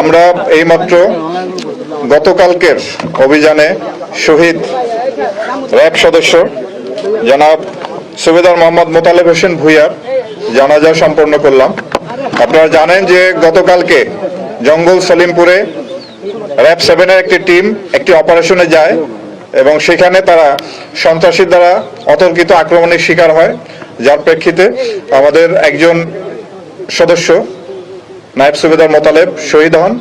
আমরা এইমাত্র গতকালকের অভিযানে শহীদ র্যাব সদস্য জনাব সুবেদার মোহাম্মদ মোতালেব হোসেন ভুইয়ার জানাজা সম্পন্ন করলাম। আপনারা জানেন যে গতকালকে জঙ্গল সলিমপুরে র্যাব সেভেনের একটি টিম একটি অপারেশনে যায় এবং সেখানে তারা সন্ত্রাসীর দ্বারা অতর্কিত আক্রমণের শিকার হয়। যার প্রেক্ষিতে আমাদের একজন সদস্য নায়েব সুবেদার মোতালেব শহীদ হন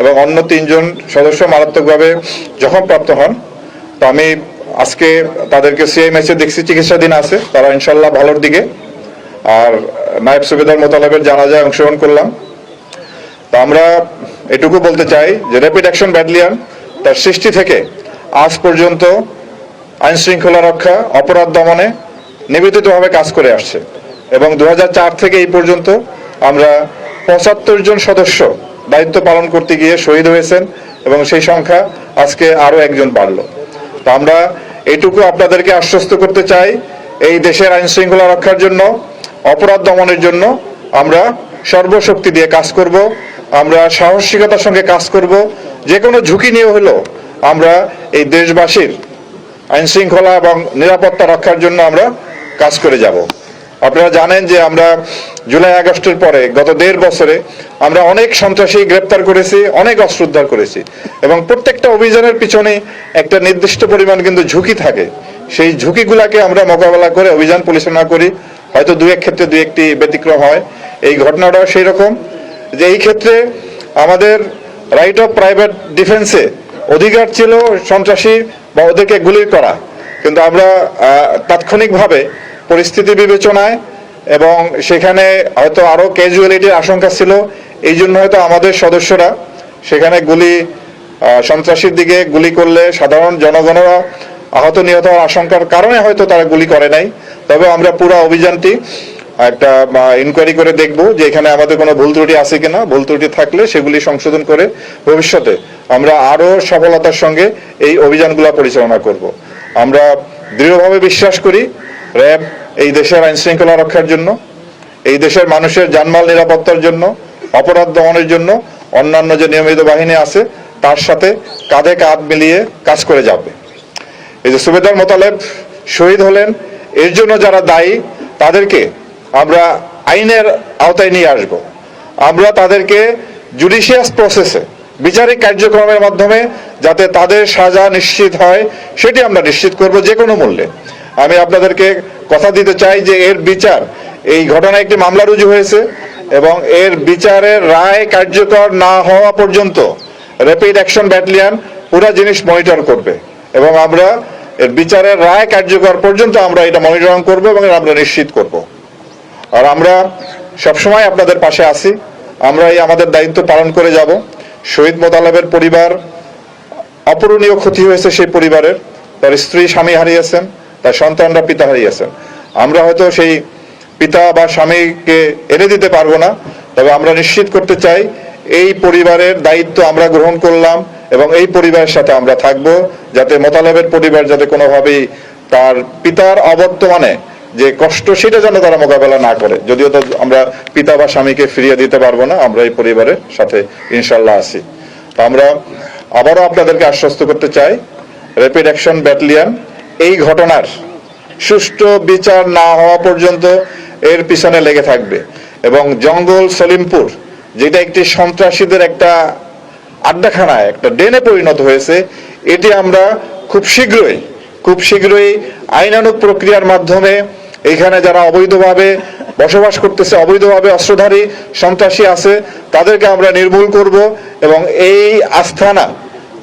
এবং অন্য তিনজন সদস্য মারাত্মকভাবে জখমপ্রাপ্ত হন। তো আমি আজকে তাদেরকে সিআইএমএসে দেখছি, চিকিৎসাধীন আছে, তারা ইনশাল্লাহ ভালোর দিকে। আর নায়েব সুবেদার মোতালেবের জানাজায় অংশগ্রহণ করলাম। তো আমরা এটুকু বলতে চাই যে র্যাপিড অ্যাকশন ব্যাটালিয়ন তার সৃষ্টি থেকে আজ পর্যন্ত আইন শৃঙ্খলা রক্ষা, অপরাধ দমনে নিবেদিতভাবে কাজ করে আসছে। এবং দু হাজার চার থেকে এই পর্যন্ত আমরা পঁচাত্তর জন সদস্য দায়িত্ব পালন করতে গিয়ে শহীদ হয়েছেন এবং সেই সংখ্যা আজকে আরও একজন বাড়ল। তো আমরা এইটুকু আপনাদেরকে আশ্বস্ত করতে চাই, এই দেশের আইন শৃঙ্খলা রক্ষার জন্য, অপরাধ দমনের জন্য আমরা সর্বশক্তি দিয়ে কাজ করব, আমরা সাহসিকতার সঙ্গে কাজ করব, যে কোনো ঝুঁকি নিয়ে হলেও আমরা এই দেশবাসীর আইন শৃঙ্খলা এবং নিরাপত্তা রক্ষার জন্য আমরা কাজ করে যাব। আপনারা জানেন যে আমরা জুলাই, আগস্টের পরে, গত দেড় বছরে আমরা অনেক সন্ত্রাসী গ্রেপ্তার করেছি, অনেক অস্ত্র উদ্ধার করেছি এবং প্রত্যেকটা অভিযানের পিছনে একটা নির্দিষ্ট পরিমাণ কিন্তু ঝুঁকি থাকে। সেই ঝুঁকিগুলাকে আমরা মোকাবেলা করে অভিযান পরিচালনা করি। হয়তো দু এক ক্ষেত্রে দু একটি ব্যতিক্রম হয়। এই ঘটনাটাও সেই রকম যে এই ক্ষেত্রে আমাদের রাইট অফ প্রাইভেট ডিফেন্সে অধিকার ছিল সন্ত্রাসী বা ওদেরকে গুলি করা। কিন্তু আমরা তাৎক্ষণিকভাবে পরিস্থিতি বিবেচনায় এবং সেখানে হয়তো আরও ক্যাজুয়ালিটির আশঙ্কা ছিল, এই জন্য হয়তো আমাদের সদস্যরা সেখানে গুলি সন্ত্রাসীর দিকে গুলি করলে সাধারণ জনগণরা আহত নিহত হওয়ার আশঙ্কার কারণে হয়তো তারা গুলি করে নাই। তবে আমরা পুরো অভিযানটি একটা ইনকোয়ারি করে দেখব যে এখানে আমাদের কোনো ভুল ত্রুটি আছে কিনা। ভুল ত্রুটি থাকলে সেগুলি সংশোধন করে ভবিষ্যতে আমরা আরও সফলতার সঙ্গে এই অভিযানগুলো পরিচালনা করব। আমরা দৃঢ়ভাবে বিশ্বাস করি র্যাব, এই দেশের আইন শৃঙ্খলা রক্ষার জন্য, এই দেশের মানুষের জানমাল নিরাপত্তার জন্য, অপরাধ দমনের জন্য অন্যান্য যে নিয়মিত বাহিনী আছে, তার সাথে কাঁধে কাঁধ মিলিয়ে কাজ করে যাবে। এই যে সুবেদার মোতালেব শহীদ হলেন, এর জন্য যারা দায়ী, তাদেরকে আমরা আইনের আওতায় নিয়ে আসব। আমরা তাদেরকে জুডিশিয়াস প্রসেসে বিচারিক কার্যক্রমের মাধ্যমে যাতে তাদের সাজা নিশ্চিত হয়, সেটি আমরা নিশ্চিত করব যে কোনো মূল্যে। আমি আপনাদেরকে কথা দিতে চাই যে এর বিচার, এই ঘটনায় একটি মামলা রুজু হয়েছে এবং এর বিচারের রায় কার্যকর না হওয়া পর্যন্ত র্যাপিড অ্যাকশন ব্যাটালিয়ন পুরো জিনিস মনিটর করবে এবং আমরা এর বিচারের রায় কার্যকর পর্যন্ত আমরা এটা মনিটরিং করব এবং আমরা নিশ্চিত করব। আর আমরা সবসময় আপনাদের পাশে আছি। আমরা এই আমাদের দায়িত্ব পালন করে যাব। শহীদ মোতালেবের পরিবার অপূরণীয় ক্ষতি হয়েছে সেই পরিবারের। তার স্ত্রী স্বামী হারিয়েছেন। তার সন্তানরা পিতা হারিয়েছেন আমরা হয়তো সেই পিতা বা স্বামীকে এনে দিতে পারব না, তবে আমরা নিশ্চিত করতে চাই এই পরিবারের দায়িত্ব আমরা গ্রহণ করলাম এবং এই পরিবারের সাথে আমরা থাকব, যাতে মোতালেবের পরিবার যাতে কোনোভাবেই তার পিতার অবর্তমানে যে কষ্ট সেটা যেন তারা মোকাবেলা না করে। যদিও তো আমরা পিতা বা স্বামীকে ফিরিয়ে দিতে পারব না, আমরা এই পরিবারের সাথে ইনশাল্লাহ আছি। তো আমরা আবারও আপনাদেরকে আশ্বস্ত করতে চাই র্যাপিড অ্যাকশন ব্যাটালিয়ন এই ঘটনার সুষ্ঠু বিচার না হওয়া পর্যন্ত এর পিছনে লেগে থাকবে। এবং জঙ্গল সলিমপুর, যেটা একটি সন্ত্রাসীদের একটা আড্ডাখানায়, একটা ডেনে পরিণত হয়েছে, এটি আমরা খুব শীঘ্রই খুব শীঘ্রই আইনানুক প্রক্রিয়ার মাধ্যমে এখানে যারা অবৈধভাবে বসবাস করতেছে, অবৈধভাবে অস্ত্রধারী সন্ত্রাসী আছে, তাদেরকে আমরা নির্মূল করব এবং এই আস্থানা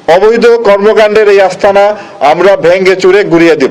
অবৈধ কর্মকাণ্ডের এই আস্তানা আমরা ভেঙ্গে চুরে গুড়িয়ে দিব।